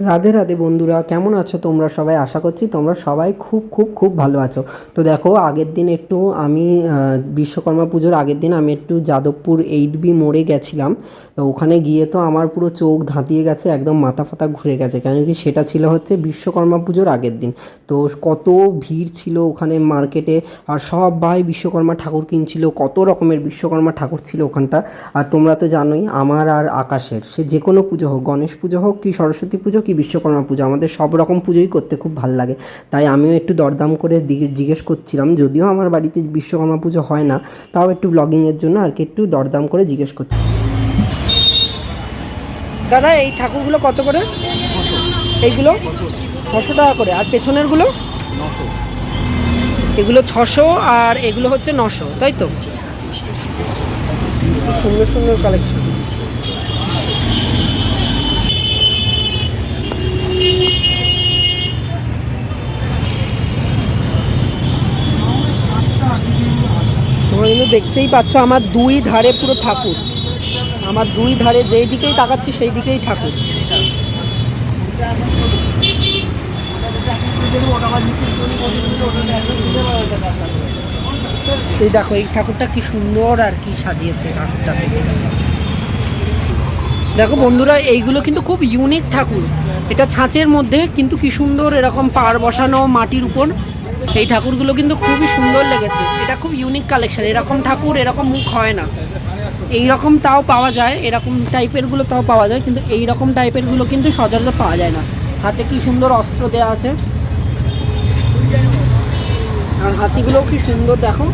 রাধে রাধে বন্ধুরা, কেমন আছো তোমরা সবাই? আশা করছি তোমরা সবাই খুব খুব খুব ভালো আছো। তো দেখো, আগের দিন একটু আমি বিশ্বকর্মা পুজোর আগের দিন আমি একটু যাদবপুর এইট বি মোড়ে গেছিলাম। তো ওখানে গিয়ে তো আমার পুরো চোখ ধাঁতিয়ে গেছে, একদম মাথা ফাতা ঘুরে গেছে। কেন কি সেটা ছিল হচ্ছে বিশ্বকর্মা পুজোর আগের দিন। তো কত ভিড় ছিল ওখানে মার্কেটে, আর সবাই বিশ্বকর্মা ঠাকুর কিনছিল, কত রকমের বিশ্বকর্মা ঠাকুর ছিল ওখানটা। আর তোমরা তো জানোই, আমার আর আকাশের, সে যে কোনো পুজো হোক, গণেশ পুজো হোক কি সরস্বতী পুজো কি বিশ্বকর্মা পুজো? আমাদের সব রকম পুজোই করতে খুব ভালো লাগে। তাই আমিও একটু দরদাম করে জিজ্ঞেস করছিলাম, যদিও আমার বাড়িতে বিশ্বকর্মা পুজো হয় না, তাও একটু ব্লগিংয়ের জন্য আর কি একটু দরদাম করে জিজ্ঞেস করছি। দাদা, এই ঠাকুরগুলো কত করে? এইগুলো? ছশো টাকা করে। আর পেছনেরগুলো? এগুলো ছশো আর এগুলো হচ্ছে নশো, তাই তো? সুন্দর সুন্দর কালেকশন কিন্তু দেখতেই পাচ্ছ আমার দুই ধারে পুরো ঠাকুর। আমার দুই ধারে যেই দিকেই তাকাচ্ছি, সেই দিকেই ঠাকুর। এই দেখো, এই ঠাকুরটা কি সুন্দর আর কি সাজিয়েছে ঠাকুরটাকে দেখো বন্ধুরা, এইগুলো কিন্তু খুব ইউনিক ঠাকুর। এটা ছাঁচের মধ্যে, কিন্তু কি সুন্দর এরকম পাড় বসানো মাটির উপর। এই ঠাকুরগুলো কিন্তু খুবই সুন্দর লেগেছে। এটা খুব ইউনিক কালেকশন এরকম ঠাকুর এরকম মুখ হয় না। এই রকম তাও পাওয়া যায় এরকম টাইপেরগুলো তাও পাওয়া যায় কিন্তু এই রকম টাইপেরগুলো কিন্তু সচরাচর পাওয়া যায় না। হাতে কি সুন্দর অস্ত্র দেওয়া আছে। আর হাতিগুলোও কি সুন্দর দেখো।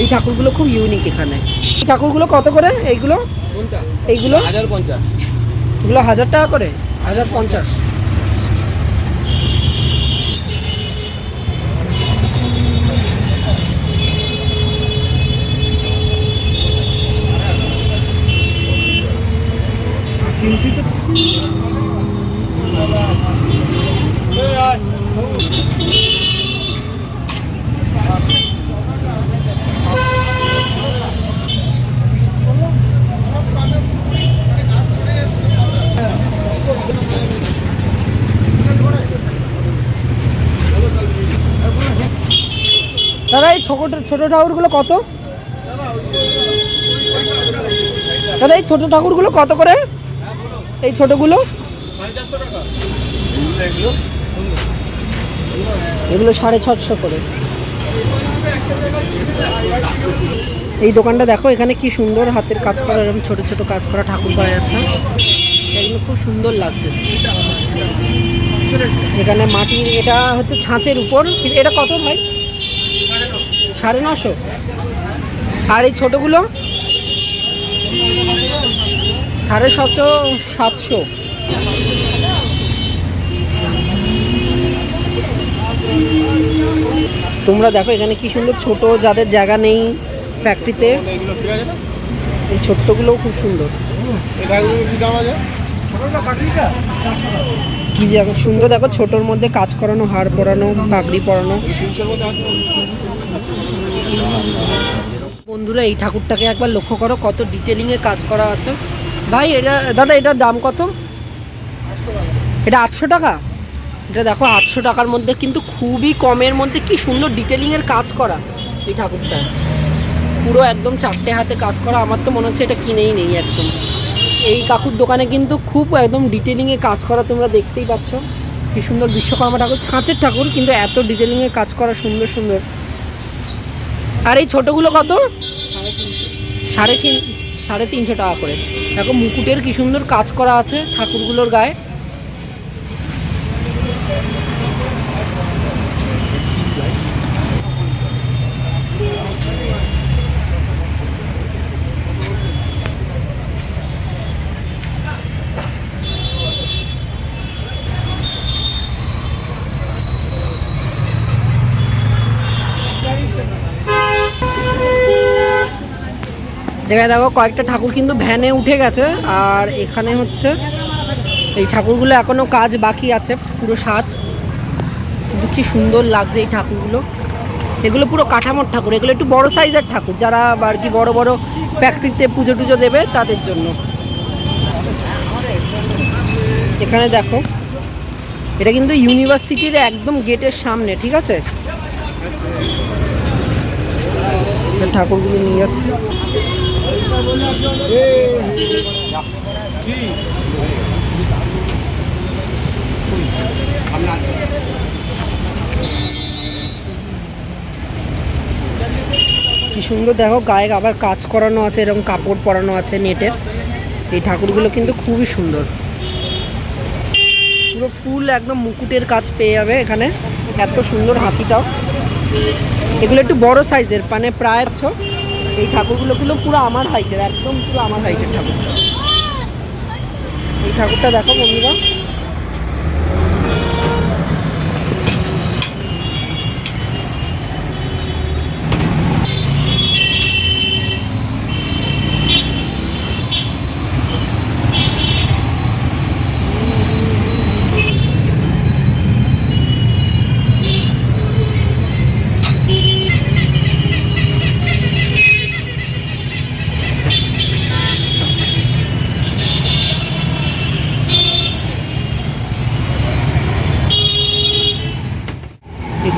এই ঠাকুরগুলো খুব ইউনিক এখানে। এই ঠাকুরগুলো কত করে এইগুলো? এইগুলো? হাজার পঞ্চাশ। এগুলো হাজার টাকা করে? হাজার পঞ্চাশ। দাদা এই ছোট ছোট ঠাকুরগুলো কত? দাদা এই ছোট ঠাকুরগুলো কত করে? এই ছোটগুলো? এগুলো সাড়ে ছশো করে। এই দোকানটা দেখো, এখানে কি সুন্দর হাতের কাজ করা, এরকম ছোট ছোট কাজ করা ঠাকুর পাওয়া যাচ্ছে এগুলো খুব সুন্দর লাগছে। এখানে মাটির এটা হচ্ছে ছাঁচের উপর। এটা কত ভাই? সাড়ে নশো। আর এই ছোটোগুলো? সাড়ে সাতশো সাতশো। তোমরা দেখো এখানে কি সুন্দর ছোট যাদের জায়গা নেই ফ্যাক্টরিতে এই ছোট্টগুলোও খুব সুন্দর। কি দেখো সুন্দর, দেখো ছোটোর মধ্যে কাজ করানো, হাড় পরানো, পাগড়ি পরানো। বন্ধুরা, এই ঠাকুরটাকে একবার লক্ষ্য করো, কত ডিটেলিংয়ে কাজ করা আছে। ভাই, এটা, দাদা, এটার দাম কত? এটা আটশো টাকা? এটা দেখো, আটশো টাকার মধ্যে কিন্তু খুবই কমের মধ্যে কি সুন্দর ডিটেলিংয়ের কাজ করা। এই ঠাকুরটা। পুরো একদম চারটে হাতে কাজ করা। আমার তো মনে হচ্ছে এটা কিনেই নেই একদম। এই কাকুর দোকানে কিন্তু খুব একদম ডিটেলিংয়ে কাজ করা তোমরা দেখতেই পাচ্ছ। কি সুন্দর বিশ্বকর্মা ঠাকুর। ছাঁচের ঠাকুর, কিন্তু এত ডিটেলিংয়ে কাজ করা সুন্দর সুন্দর। আর এই ছোটোগুলো কত? সাড়ে তিন, সাড়ে তিনশো টাকা করে। দেখো মুকুটের কি সুন্দর কাজ করা আছে ঠাকুরগুলোর গায়ে। এখানে দেখো কয়েকটা ঠাকুর কিন্তু ভ্যানে উঠে গেছে, আর এখানে হচ্ছে এই ঠাকুরগুলো এখনও কাজ বাকি আছে, পুরো সাজ। কিন্তু কি সুন্দর লাগছে এই ঠাকুরগুলো। এগুলো পুরো কাঠামোর ঠাকুর, এগুলো একটু বড় সাইজের ঠাকুর, যারা আর কি বড় বড় ফ্যাক্টরিতে পুজো টুজো দেবে তাদের জন্য। এখানে দেখো, এটা কিন্তু ইউনিভার্সিটির একদম গেটের সামনে, ঠিক আছে? ঠাকুরগুলো নিয়ে যাচ্ছে। কি সুন্দর, দেখো, গায়ে আবার কাজ করানো আছে, এরকম কাপড় পরানো আছে নেটের। এই ঠাকুরগুলো কিন্তু খুবই সুন্দর। পুরো ফুল একদম মুকুটের কাজ পেয়ে যাবে এখানে। এত সুন্দর হাতিটাও। এগুলো একটু বড় সাইজের মানে প্রায় ছ এই ঠাকুরগুলো কিন্তু পুরো আমার হাইটের একদম পুরো আমার হাইটের ঠাকুর। এই ঠাকুরটা দেখো বন্ধুরা।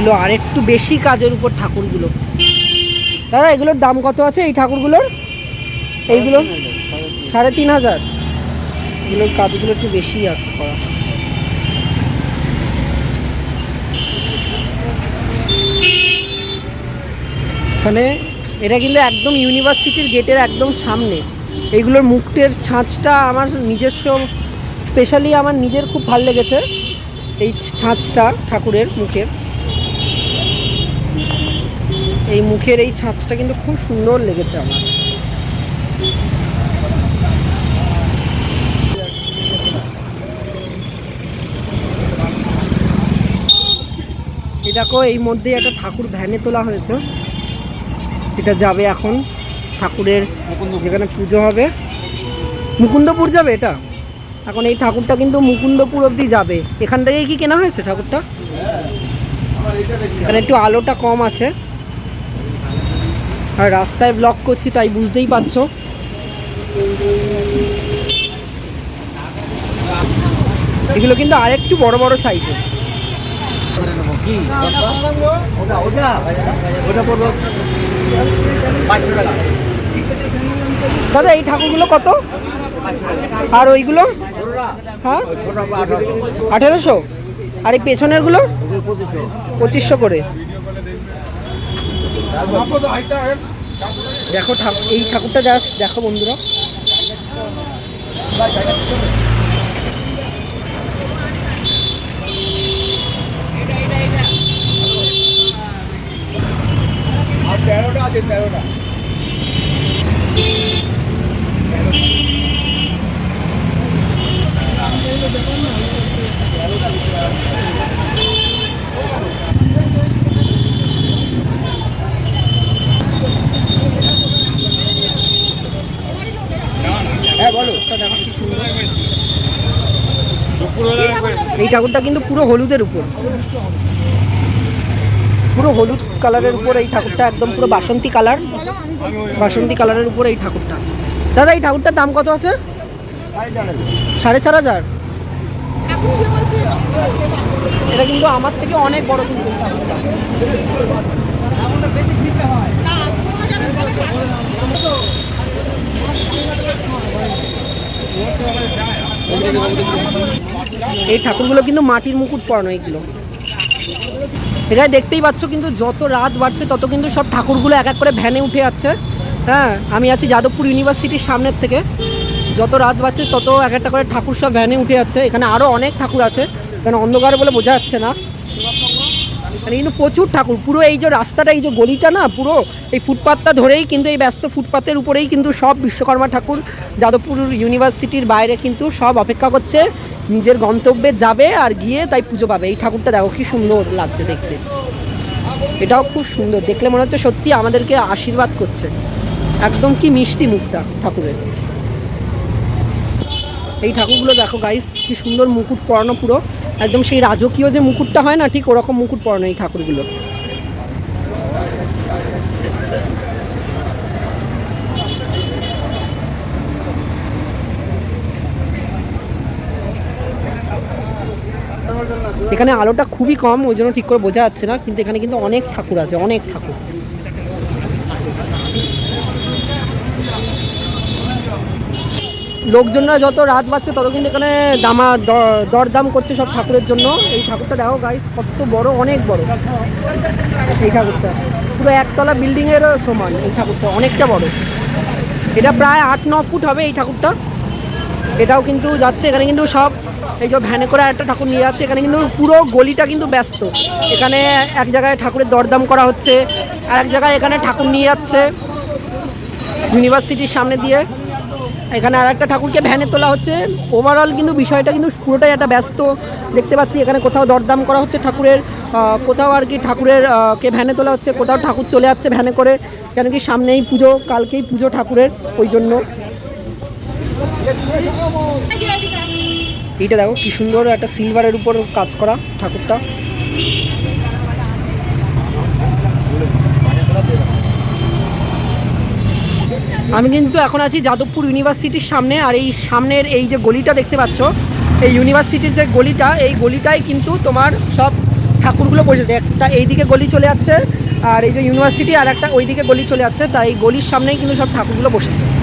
এগুলো আর একটু বেশি কাজের উপর ঠাকুরগুলো। দাদা, এগুলোর দাম কত আছে এই ঠাকুরগুলোর? এইগুলো? সাড়ে তিন হাজার। এগুলোর কাজগুলো একটু বেশি আছে করা। এখানে এটা কিন্তু একদম ইউনিভার্সিটির গেটের একদম সামনে। এইগুলোর মুখটের ছাঁচটা আমার নিজস্ব, স্পেশালি আমার নিজের খুব ভালো লেগেছে। এই ছাঁচটা ঠাকুরের মুখের। এই মুখের এই ছাঁচটা কিন্তু খুব সুন্দর লেগেছে আমার। দেখো এই মধ্যে একটা ঠাকুর ভ্যানে তোলা হয়েছে। এটা যাবে এখন ঠাকুরের যেখানে পুজো হবে। মুকুন্দপুর যাবে এটা? এখন এই ঠাকুরটা কিন্তু মুকুন্দপুর অবধি যাবে। এখান থেকেই কি কেনা হয়েছে ঠাকুরটা? এখানে একটু আলোটা কম আছে। আর রাস্তায় ব্লক করছি, তাই বুঝতেই পারছ। এগুলো কিন্তু আরেকটু বড় বড় সাইজের দাদা, এই ঠাকুরগুলো কত? আর ওইগুলো? হ্যাঁ? আঠেরোশো? আর এই পেছনেরগুলো? পঁচিশশো করে। দেখো এই ঠাকুরটা যা দেখো বন্ধুরা তেরোটা আছে তেরোটা হ্যাঁ বলো দেখো কি সুন্দর। এই ঠাকুরটা কিন্তু পুরো হলুদের উপর। পুরো হলুদ কালারের উপর এই ঠাকুরটা, একদম পুরো বাসন্তী কালার। বাসন্তী কালারের উপর এই ঠাকুরটা। দাদা, এই ঠাকুরটার দাম কত আছে? সাড়ে চার হাজার। এটা কিন্তু আমার থেকে অনেক বড় কিন্তু ঠাকুরটা। এই ঠাকুরগুলো কিন্তু মাটির মুকুট পরানো এইগুলো এখানে দেখতেই পাচ্ছ কিন্তু যত রাত বাড়ছে, তত কিন্তু সব ঠাকুরগুলো এক এক করে ভ্যানে উঠে যাচ্ছে। হ্যাঁ আমি আছি যাদবপুর ইউনিভার্সিটির সামনের থেকে। যত রাত বাড়ছে, তত এক একটা করে ঠাকুর সব ভ্যানে উঠে যাচ্ছে। এখানে আরও অনেক ঠাকুর আছে, কারণ অন্ধকার বলে বোঝা যাচ্ছে না। মানে কিন্তু প্রচুর ঠাকুর। পুরো এই যে রাস্তাটা, এই যে গলিটা না, পুরো এই ফুটপাথটা ধরেই কিন্তু এই ব্যস্ত ফুটপাথের উপরেই কিন্তু সব বিশ্বকর্মা ঠাকুর যাদবপুর ইউনিভার্সিটির বাইরে কিন্তু সব অপেক্ষা করছে। নিজের গন্তব্যে যাবে আর গিয়ে তাই পুজো পাবে। এই ঠাকুরটা দেখো কি সুন্দর লাগছে দেখতে। এটাও খুব সুন্দর। দেখলে মনে হচ্ছে সত্যি আমাদেরকে আশীর্বাদ করছে। একদম কি মিষ্টি মুখটা ঠাকুরের। এই ঠাকুরগুলো দেখো গাইস কি সুন্দর মুকুট পরানো পুরো। একদম সেই রাজকীয় যে মুকুটটা হয় না, ঠিক ওরকম মুকুট পরানো এই ঠাকুরগুলো। এখানে আলোটা খুবই কম, ওই জন্য ঠিক করে বোঝা যাচ্ছে না, কিন্তু এখানে কিন্তু অনেক ঠাকুর আছে, অনেক ঠাকুর। লোকজনরা যত রাত বাড়ছে তত কিন্তু এখানে দামা দরদাম করছে সব ঠাকুরের জন্য। এই ঠাকুরটা দেখো গাইস কত বড়, অনেক বড়। এই ঠাকুরটা। পুরো একতলা বিল্ডিংয়েরও সমান এই ঠাকুরটা, অনেকটা বড়। এটা প্রায় আট, ন ফুট হবে এই ঠাকুরটা। এটাও কিন্তু যাচ্ছে, এখানে কিন্তু সব এই যে ভ্যানে করে একটা ঠাকুর নিয়ে যাচ্ছে, এখানে কিন্তু পুরো গলিটা কিন্তু ব্যস্ত। এখানে এক জায়গায় ঠাকুরের দরদাম করা হচ্ছে, আর এক জায়গায় এখানে ঠাকুর নিয়ে যাচ্ছে, ইউনিভার্সিটির সামনে দিয়ে। এখানে আর একটা ঠাকুরকে ভ্যানে তোলা হচ্ছে। ওভারঅল কিন্তু বিষয়টা কিন্তু পুরোটাই একটা ব্যস্ত। দেখতে পাচ্ছি এখানে কোথাও দরদাম করা হচ্ছে ঠাকুরের কোথাও আর কি ঠাকুরের কে ভ্যানে তোলা হচ্ছে, কোথাও ঠাকুর চলে যাচ্ছে ভ্যানে করে। কেন কি সামনেই পুজো, কালকেই পুজো ঠাকুরের, ওই জন্য। এইটা দেখো কি সুন্দর একটা সিলভারের উপর কাজ করা ঠাকুরটা। আমি কিন্তু এখন আছি যাদবপুর ইউনিভার্সিটির সামনে, আর এই সামনের এই যে গলিটা দেখতে পাচ্ছ, এই ইউনিভার্সিটির যে গলিটা, এই গলিটাই কিন্তু তোমার সব ঠাকুরগুলো বসেছে একটা এইদিকে গলি চলে যাচ্ছে, আর এই যে ইউনিভার্সিটি, আর একটা ওইদিকে গলি চলে যাচ্ছে, তাই গলির সামনেই কিন্তু সব ঠাকুরগুলো বসেছে।